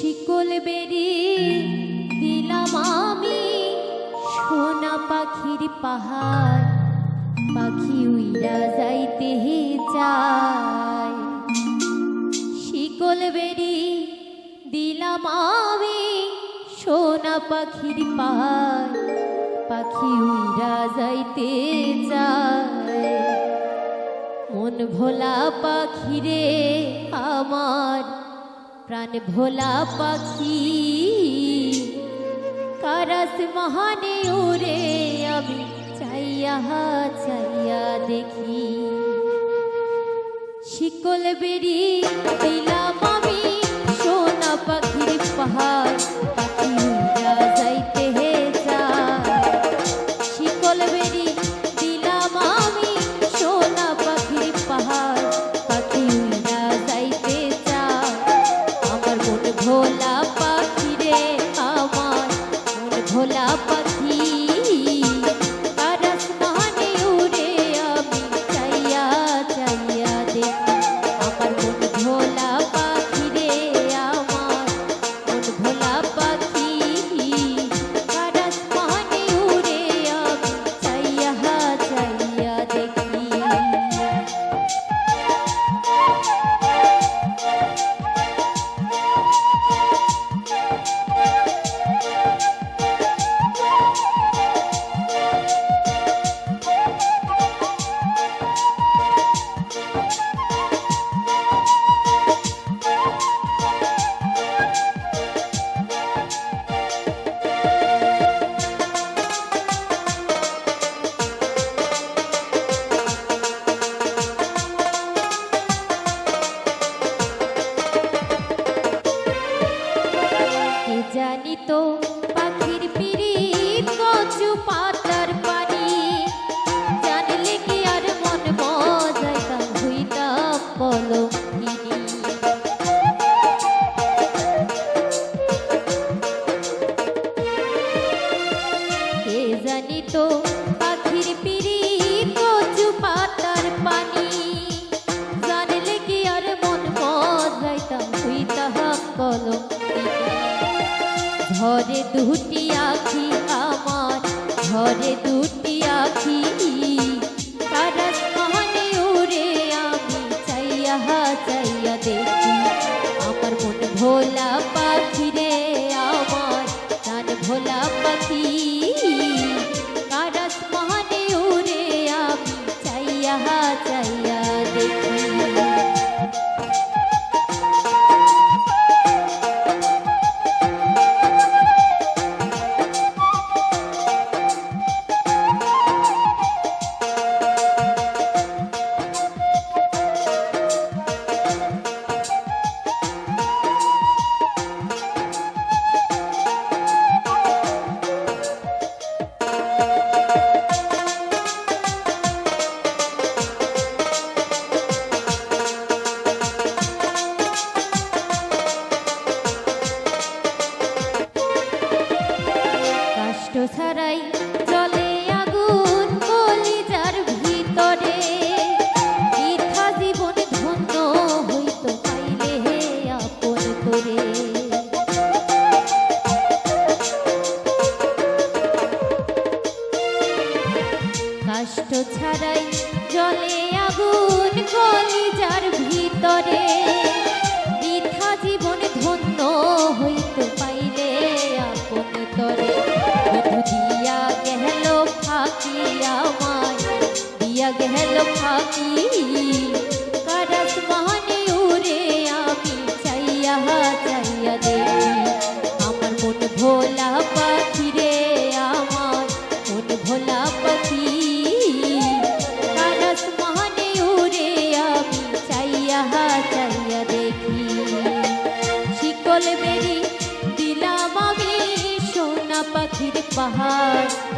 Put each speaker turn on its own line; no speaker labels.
শিকল বেরি দিলাম আমি সোনা পাখির পাহাড়। পাখি উইড়া যাইতে চাই শিকল বেরি দিলাম আমি সোনা পাখির পাহাড়। পাখি উইরা যাইতে চাই মন ভোলা পাখিরে আমার প্রাণ ভোলা পাখি। কারাস মহানে উরে আমি চাইয়া চাইয়া দেখি। শিকল বেরি দিল ভোলা জানি তো পাখির পি ঘরে দুটি আখি আমার ঘরে দুটি আখি কষ্ট ছাড়াই heart.